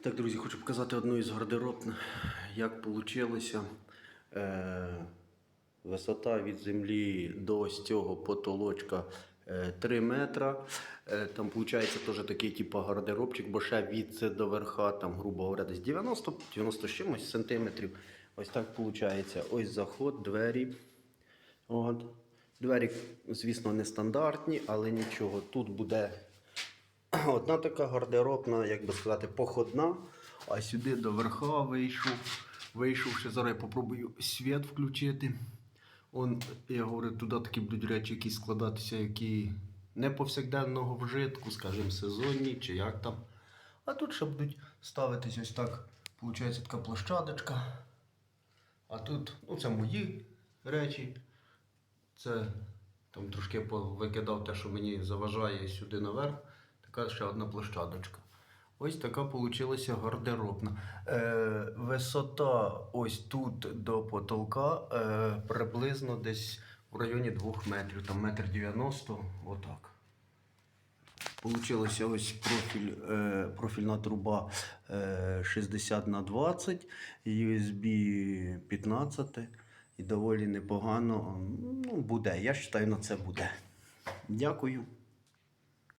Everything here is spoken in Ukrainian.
Так, друзі, хочу показати одну із гардероб, як вийшло. Е, висота від землі до ось цього потолочка е, 3 метра. Е, там виходить теж такий типу гардеробчик, бо ще від це до верха, там, грубо говоря, десь 90-90 чимось сантиметрів. Ось так виходить. Ось заход, двері. От. Двері, звісно, не стандартні, але нічого. Тут буде Одна така гардеробна, як би сказати, походна, а сюди до верха вийшов. Вийшовши, зараз я попробую світ включити. Он, я говорю, туди такі будуть речі, які складатися, які не повсякденного вжитку, скажімо, сезонні чи як там. А тут ще будуть ставитись ось так. Получається така площадочка. А тут, ну це мої речі. Це там трошки викидав те, що мені заважає сюди наверх. Така ще одна площадочка. Ось така вийшла гардеробна. Е, висота ось тут до потолка е, приблизно десь в районі 2 метрів, там метр 90, отак. Получилося ось профіль, е, профільна труба е, 60 на 20, USB 15 і доволі непогано. Ну, буде. Я вважаю, на це буде. Дякую.